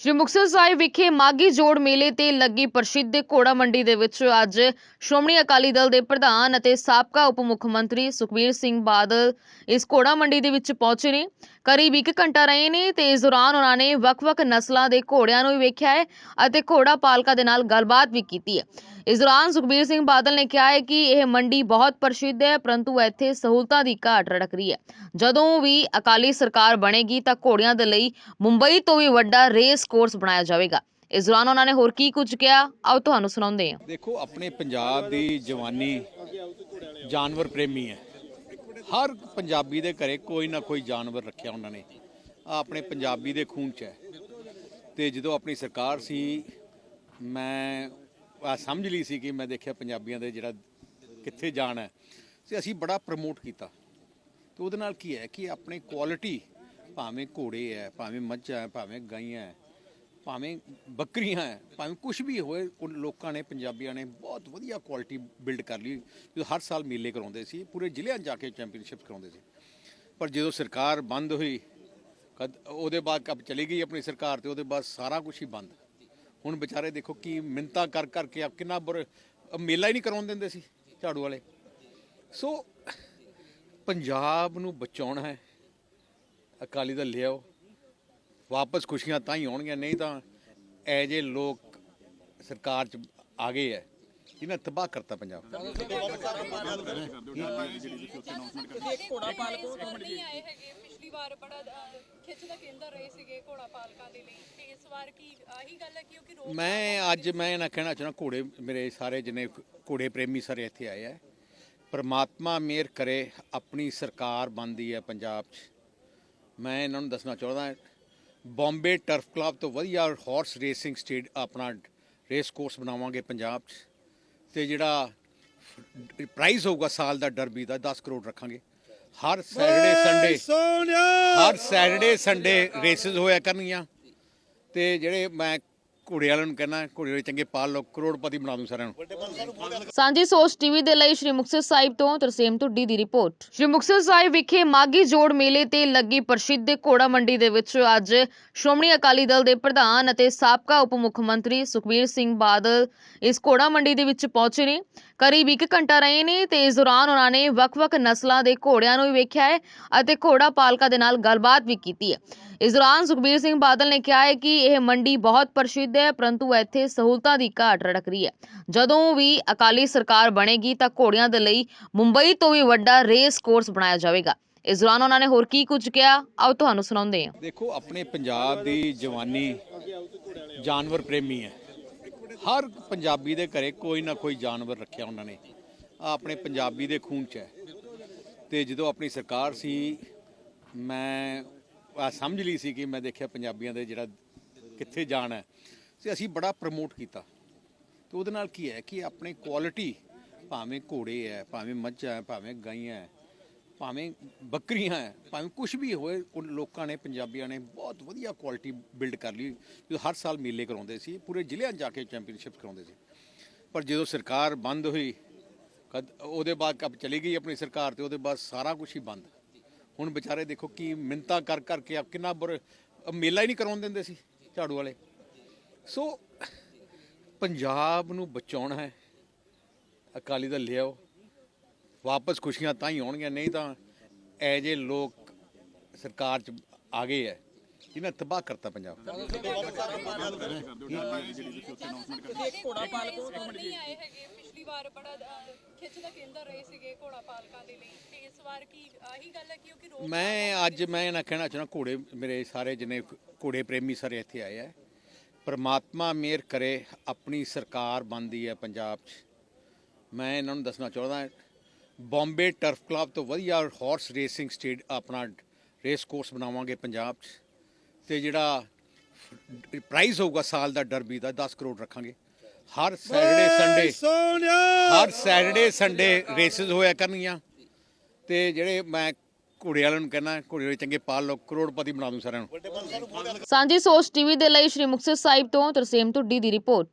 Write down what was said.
ਸ਼੍ਰੀ ਮੁਕਤਸਰ ਸਾਹਿਬ ਵਿਖੇ ਮਾਗੀ ਜੋੜ ਮੇਲੇ ਤੇ ਲੱਗੀ ਪ੍ਰਸਿੱਧ ਘੋੜਾ ਮੰਡੀ ਦੇ ਵਿੱਚ ਅੱਜ ਸ਼੍ਰੋਮਣੀ ਅਕਾਲੀ ਦਲ ਦੇ ਪ੍ਰਧਾਨ ਅਤੇ ਸਾਬਕਾ ਉਪ ਮੁੱਖ ਮੰਤਰੀ ਸੁਖਬੀਰ ਸਿੰਘ ਬਾਦਲ ਇਸ ਘੋੜਾ ਮੰਡੀ ਦੇ ਵਿੱਚ ਪਹੁੰਚੇ ਨੇ। ਕਰੀਬ 1 ਘੰਟਾ ਰਹੇ ਨੇ ਤੇ ਇਸ ਦੌਰਾਨ ਉਹਨਾਂ ਨੇ ਵੱਖ-ਵੱਖ ਨਸਲਾਂ ਦੇ ਘੋੜਿਆਂ ਨੂੰ ਵੀ ਵੇਖਿਆ ਹੈ ਅਤੇ ਘੋੜਾ ਪਾਲਕਾਂ ਦੇ ਨਾਲ ਗੱਲਬਾਤ ਵੀ ਕੀਤੀ ਹੈ। ਇਸ ਦੌਰਾਨ ਸੁਖਬੀਰ ਸਿੰਘ ਬਾਦਲ ਨੇ ਕਿਹਾ ਹੈ ਕਿ ਇਹ ਮੰਡੀ ਬਹੁਤ ਪ੍ਰਸਿੱਧ ਹੈ, ਪਰੰਤੂ ਇੱਥੇ ਸਹੂਲਤਾਂ ਦੀ ਘਾਟ ਰੜਕ ਰਹੀ ਹੈ। ਜਦੋਂ ਵੀ ਅਕਾਲੀ ਸਰਕਾਰ ਬਣੇਗੀ ਤਾਂ ਘੋੜਿਆਂ ਦੇ ਲਈ ਮੁੰਬਈ ਤੋਂ ਵੀ ਵੱਡਾ ਰੇਸ ਕੋਰਸ ਬਣਾਇਆ ਜਾਵੇਗਾ। ਇਸ ਦੌਰਾਨ ਉਹਨਾਂ ਨੇ ਹੋਰ ਕੀ ਕੁਝ ਕਿਹਾ? ਆਓ ਤੁਹਾਨੂੰ ਸੁਣਾਉਂਦੇ ਹਾਂ। ਦੇਖੋ, ਆਪਣੇ ਪੰਜਾਬ ਦੀ ਜਵਾਨੀ ਜਾਨਵਰ ਪ੍ਰੇਮੀ ਹੈ। ਹਰ ਪੰਜਾਬੀ ਦੇ ਘਰੇ ਕੋਈ ਨਾ ਕੋਈ ਜਾਨਵਰ ਰੱਖਿਆ ਉਹਨਾਂ ਨੇ। ਆਹ ਆਪਣੇ ਪੰਜਾਬੀ ਦੇ ਖੂਨ 'ਚ ਹੈ। ਤੇ ਜਦੋਂ ਆਪਣੀ ਸਰਕਾਰ ਸੀ, ਮੈਂ ਆ ਸਮਝ ਲਈ ਸੀ ਕਿ ਮੈਂ ਦੇਖਿਆ ਪੰਜਾਬੀਆਂ ਦੇ ਜਿਹੜਾ ਕਿੱਥੇ ਜਾਣਾ ਹੈ। ਤੇ ਅਸੀਂ ਬੜਾ ਪ੍ਰਮੋਟ ਕੀਤਾ। ਤੇ ਉਹਦੇ ਨਾਲ ਕੀ ਹੈ ਕਿ ਆਪਣੇ ਕੁਆਲਿਟੀ ਭਾਵੇਂ ਘੋੜੇ ਹੈ, ਭਾਵੇਂ ਮੱਝਾਂ ਹੈ, ਭਾਵੇਂ ਗਾਈਆਂ ਹੈ, ਭਾਵੇਂ ਬੱਕਰੀਆਂ ਹੈ, ਭਾਵੇਂ ਕੁਝ ਵੀ ਹੋਏ, ਉਹ ਲੋਕਾਂ ਨੇ, ਪੰਜਾਬੀਆਂ ਨੇ ਬਹੁਤ ਵਧੀਆ ਕੁਆਲਿਟੀ ਬਿਲਡ ਕਰ ਲਈ। ਜਦੋਂ ਹਰ ਸਾਲ ਮੇਲੇ ਕਰਾਉਂਦੇ ਸੀ, ਪੂਰੇ ਜ਼ਿਲ੍ਹਿਆਂ 'ਚ ਜਾ ਕੇ ਚੈਂਪੀਅਨਸ਼ਿਪ ਕਰਾਉਂਦੇ ਸੀ। ਪਰ ਜਦੋਂ ਸਰਕਾਰ ਬੰਦ ਹੋਈ, ਕਦ ਉਹਦੇ ਬਾਅਦ ਕਬ ਚਲੀ ਗਈ ਆਪਣੀ ਸਰਕਾਰ ਤੇ, ਉਹਦੇ ਬਾਅਦ ਸਾਰਾ ਕੁਝ ਹੀ ਬੰਦ। ਹੁਣ ਵਿਚਾਰੇ ਦੇਖੋ ਕੀ ਮਿੰਤਾ ਕਰ ਕਰਕੇ ਆ ਕਿੰਨਾ ਬੁਰ ਮੇਲਾ ਹੀ ਨਹੀਂ ਕਰਾਉਣ ਦਿੰਦੇ ਸੀ ਝਾੜੂ ਵਾਲੇ। ਸੋ ਪੰਜਾਬ ਨੂੰ ਬਚਾਉਣਾ ਹੈ। ਅਕਾਲੀ ਦਲ ਲਿਆਓ। ਵਾਪਸ ਖੁਸ਼ੀਆਂ ਤਾਂ ਹੀ ਆਉਣਗੀਆਂ ਨਹੀਂ ਤਾਂ ਐ ਜੇ ਲੋਕ ਸਰਕਾਰ ਚ ਆ ਗਏ ਐ। ਇਹਨਾਂ ਤਬਾਹ ਕਰਤਾ ਪੰਜਾਬ। ਘੋੜਾ ਪਾਲਕੋ ਨਹੀਂ ਆਏ ਹੈਗੇ। ਪਿਛਲੀ ਵਾਰ ਬੜਾ ਖਿੱਚ ਦਾ ਕੇਂਦਰ ਰਹੇ ਸੀਗੇ ਘੋੜਾ ਪਾਲਕਾਂ ਦੇ ਲਈ। ਤੇ ਇਸ ਵਾਰ ਕੀ ਆਹੀ ਗੱਲ ਹੈ ਕਿ ਉਹ ਕਿ ਰੋਜ਼ ਮੈਂ ਅੱਜ ਮੈਂ ਇਹਨਾਂ ਕਹਿਣਾ ਚਾਹੁੰਦਾ ਘੋੜੇ ਮੇਰੇ ਸਾਰੇ ਜਿੰਨੇ ਘੋੜੇ ਪ੍ਰੇਮੀ ਸਾਰੇ ਇੱਥੇ ਆਏ ਆ। ਪਰਮਾਤਮਾ ਮਿਹਰ ਕਰੇ ਆਪਣੀ ਸਰਕਾਰ ਬਣਦੀ ਹੈ ਪੰਜਾਬ 'ਚ। ਮੈਂ ਇਹਨਾਂ ਨੂੰ ਦੱਸਣਾ ਚਾਹੁੰਦਾ ਬੰਬੇ ਟਰਫ ਕਲੱਬ ਤੋਂ ਵਧੀਆ ਹਾਰਸ ਰੇਸਿੰਗ ਸਟੇਡ ਆਪਣਾ ਰੇਸ ਕੋਰਸ ਬਣਾਵਾਂਗੇ ਪੰਜਾਬ 'ਚ। ਤੇ ਜਿਹੜਾ ਪ੍ਰਾਈਜ਼ ਹੋਊਗਾ ਸਾਲ ਦਾ ਡਰਬੀ ਦਾ 10 ਕਰੋੜ ਰੱਖਾਂਗੇ। ਹਰ ਸੈਟਰਡੇ ਸੰਡੇ ਹਰ ਸੈਟਰਡੇ ਸੰਡੇ ਰੇਸਿਸ ਹੋਇਆ ਕਰਨਗੀਆਂ ਤੇ ਜਿਹੜੇ ਮੈਂ ਘੋੜੇ ਵਾਲਿਆਂ ਨੂੰ ਕਹਿੰਦਾ ਘੋੜੇ ਵਾਲੇ ਚੰਗੇ ਪਾਲ ਲਓ, ਕਰੋੜਪਤੀ ਬਣਾ ਦੂੰ ਸਾਰਿਆਂ ਨੂੰ। ਸਾਂਝੀ ਸੋਚ ਟੀਵੀ ਦੇ ਲਈ ਸ਼੍ਰੀ ਮੁਕਤਸਰ ਸਾਹਿਬ ਤੋਂ ਤਰਸੇਮ ਢੁੱਡੀ ਦੀ ਰਿਪੋਰਟ। ਸ਼੍ਰੀ ਮੁਕਤਸਰ ਸਾਹਿਬ ਵਿਖੇ ਮਾਗੀ ਜੋੜ ਮੇਲੇ ਤੇ ਲੱਗੀ ਪ੍ਰਸਿੱਧ ਘੋੜਾ ਮੰਡੀ ਦੇ ਵਿੱਚ ਅੱਜ ਸ਼੍ਰੋਮਣੀ ਅਕਾਲੀ ਦਲ ਦੇ ਪ੍ਰਧਾਨ ਅਤੇ ਸਾਬਕਾ ਉਪ ਮੁੱਖ ਮੰਤਰੀ ਸੁਖਬੀਰ ਸਿੰਘ ਬਾਦਲ ਇਸ ਘੋੜਾ ਮੰਡੀ ਦੇ ਵਿੱਚ ਪਹੁੰਚੇ ਨੇ। ਕਰੀਬ 1 ਘੰਟਾ ਰਹੇ ਨੇ ਤੇ ਇਸ ਦੌਰਾਨ ਉਹਨਾਂ ਨੇ ਵੱਖ-ਵੱਖ ਨਸਲਾਂ ਦੇ ਘੋੜਿਆਂ ਨੂੰ ਵੀ ਵੇਖਿਆ ਹੈ ਅਤੇ ਘੋੜਾ ਪਾਲਕਾਂ ਦੇ ਨਾਲ ਗੱਲਬਾਤ ਵੀ ਕੀਤੀ ਹੈ। ਇਸ ਦੌਰਾਨ ਸੁਖਬੀਰ ਸਿੰਘ ਬਾਦਲ ਨੇ ਕਿਹਾ ਹੈ ਕਿ ਇਹ ਮੰਡੀ ਬਹੁਤ ਪ੍ਰਸਿੱਧ ਹੈ, ਪਰੰਤੂ ਇੱਥੇ ਸਹੂਲਤਾਂ ਦੀ ਘਾਟ ਰੜਕ ਰਹੀ ਹੈ। ਜਦੋਂ ਵੀ ਅਕਾਲੀ ਸਰਕਾਰ ਬਣੇਗੀ ਤਾਂ ਘੋੜਿਆਂ ਦੇ ਲਈ ਮੁੰਬਈ ਤੋਂ ਵੀ ਵੱਡਾ ਰੇਸ ਕੋਰਸ ਬਣਾਇਆ ਜਾਵੇਗਾ। ਇਸ ਦੌਰਾਨ ਉਹਨਾਂ ਨੇ ਹੋਰ ਕੀ ਕੁਝ ਕਿਹਾ? ਆਓ ਤੁਹਾਨੂੰ ਸੁਣਾਉਂਦੇ ਹਾਂ। ਦੇਖੋ, ਆਪਣੇ ਪੰਜਾਬ ਦੀ ਜਵਾਨੀ ਜਾਨਵਰ ਪ੍ਰੇਮੀ ਹੈ। ਹਰ ਪੰਜਾਬੀ ਦੇ ਘਰੇ ਕੋਈ ਨਾ ਕੋਈ ਜਾਨਵਰ ਰੱਖਿਆ ਉਹਨਾਂ ਨੇ। ਆਹ ਆਪਣੇ ਪੰਜਾਬੀ ਦੇ ਖੂਨ 'ਚ ਹੈ। ਤੇ ਜਦੋਂ ਆਪਣੀ ਸਰਕਾਰ ਸੀ, ਮੈਂ ਸਮਝ ਲਈ ਸੀ ਕਿ ਮੈਂ ਦੇਖਿਆ ਪੰਜਾਬੀਆਂ ਦੇ ਜਿਹੜਾ ਕਿੱਥੇ ਜਾਣਾ ਹੈ। ਤੇ ਅਸੀਂ ਬੜਾ ਪ੍ਰਮੋਟ ਕੀਤਾ। ਤੇ ਉਹਦੇ ਨਾਲ ਕੀ ਹੈ ਕਿ ਆਪਣੇ ਕੁਆਲਿਟੀ ਭਾਵੇਂ ਘੋੜੇ ਹੈ, ਭਾਵੇਂ ਮੱਝਾਂ ਹੈ, ਭਾਵੇਂ ਗਾਈਆਂ ਹੈ, ਭਾਵੇਂ ਬੱਕਰੀਆਂ ਹੈ, ਭਾਵੇਂ ਕੁਝ ਵੀ ਹੋਏ, ਉਹ ਲੋਕਾਂ ਨੇ, ਪੰਜਾਬੀਆਂ ਨੇ ਬਹੁਤ ਵਧੀਆ ਕੁਆਲਿਟੀ ਬਿਲਡ ਕਰ ਲਈ। ਜੋ ਹਰ ਸਾਲ ਮੇਲੇ ਕਰਾਉਂਦੇ ਸੀ, ਪੂਰੇ ਜ਼ਿਲ੍ਹਿਆਂ 'ਚ ਜਾ ਕੇ ਚੈਂਪੀਅਨਸ਼ਿਪ ਕਰਾਉਂਦੇ ਸੀ। ਪਰ ਜਦੋਂ ਸਰਕਾਰ ਬੰਦ ਹੋਈ, ਕਦ ਉਹਦੇ ਬਾਅਦ ਕਬ ਚਲੀ ਗਈ ਆਪਣੀ ਸਰਕਾਰ ਤੇ, ਉਹਦੇ ਬਾਅਦ ਸਾਰਾ ਕੁਝ ਹੀ ਬੰਦ। ਹੁਣ ਵਿਚਾਰੇ ਦੇਖੋ ਕੀ ਮਿੰਤਾ ਕਰ ਕਰਕੇ ਆ ਕਿੰਨਾ ਬੁਰ ਮੇਲਾ ਹੀ ਨਹੀਂ ਕਰਾਉਣ ਦਿੰਦੇ ਸੀ ਝਾੜੂ ਵਾਲੇ। ਸੋ, ਪੰਜਾਬ ਨੂੰ ਬਚਾਉਣਾ ਹੈ। ਅਕਾਲੀ ਦਲ ਲਿਆਓ। ਵਾਪਸ ਖੁਸ਼ੀਆਂ ਤਾਂ ਹੀ ਆਉਣਗੀਆਂ, ਨਹੀਂ ਤਾਂ ਐ ਜੇ ਲੋਕ ਸਰਕਾਰ ਚ ਆ ਗਏ ਐ ਇਹਨਾਂ ਤਬਾਹ ਕਰਤਾ ਪੰਜਾਬ। ਘੋੜਾ ਪਾਲਕੋ ਨਹੀਂ ਆਏ ਹੈਗੇ ਪਿਛਲੀ ਵਾਰ ਬੜਾ ਖਿੱਚ ਦਾ ਕੇਂਦਰ ਰਹੇ ਸੀਗੇ ਘੋੜਾ ਪਾਲਕਾਂ ਦੇ ਲਈ ਤੇ ਇਸ ਵਾਰ ਕੀ ਆਹੀ ਗੱਲ ਹੈ ਕਿ ਮੈਂ ਅੱਜ ਮੈਂ ਨਾ ਕਹਿਣਾ ਚਾਹੁੰਦਾ, ਘੋੜੇ ਮੇਰੇ ਸਾਰੇ ਜਿੰਨੇ ਘੋੜੇ ਪ੍ਰੇਮੀ ਸਾਰੇ ਇੱਥੇ ਆਏ ਆ। ਪਰਮਾਤਮਾ ਮਿਹਰ ਕਰੇ ਆਪਣੀ ਸਰਕਾਰ ਬਣਦੀ ਹੈ ਪੰਜਾਬ 'ਚ। ਮੈਂ ਇਹਨਾਂ ਨੂੰ ਦੱਸਣਾ ਚਾਹੁੰਦਾ ਬੰਬੇ ਟਰਫ ਕਲੱਬ ਤੋਂ ਵਧੀਆ ਹਾਰਸ ਰੇਸਿੰਗ ਸਟੇਡ ਆਪਣਾ ਰੇਸ ਕੋਰਸ ਬਣਾਵਾਂਗੇ ਪੰਜਾਬ 'ਚ। ਤੇ ਜਿਹੜਾ ਪ੍ਰਾਈਜ਼ ਹੋਊਗਾ ਸਾਲ ਦਾ ਡਰਬੀ ਦਾ 10 ਕਰੋੜ ਰੱਖਾਂਗੇ। ਹਰ ਸੈਟਰਡੇ ਸੰਡੇ ਹਰ ਸੈਟਰਡੇ ਸੰਡੇ ਰੇਸਿਸ ਹੋਇਆ ਕਰਨਗੀਆਂ ਤੇ ਜਿਹੜੇ ਮੈਂ ਘੋੜੇ ਵਾਲਿਆਂ ਨੂੰ ਕਹਿਣਾ, ਘੋੜੇ ਵਾਲੇ ਚੰਗੇ ਪਾਲ ਲਓ, ਕਰੋੜਪਤੀ ਬਣਾ ਦੂੰ ਸਾਰਿਆਂ ਨੂੰ। ਸਾਂਝੀ ਸੋਚ ਟੀਵੀ ਦੇ ਲਈ ਸ਼੍ਰੀ ਮੁਕਤਸਰ ਸਾਹਿਬ ਤੋਂ ਤਰਸੇਮ ਢੁੱਡੀ ਦੀ ਰਿਪੋਰਟ।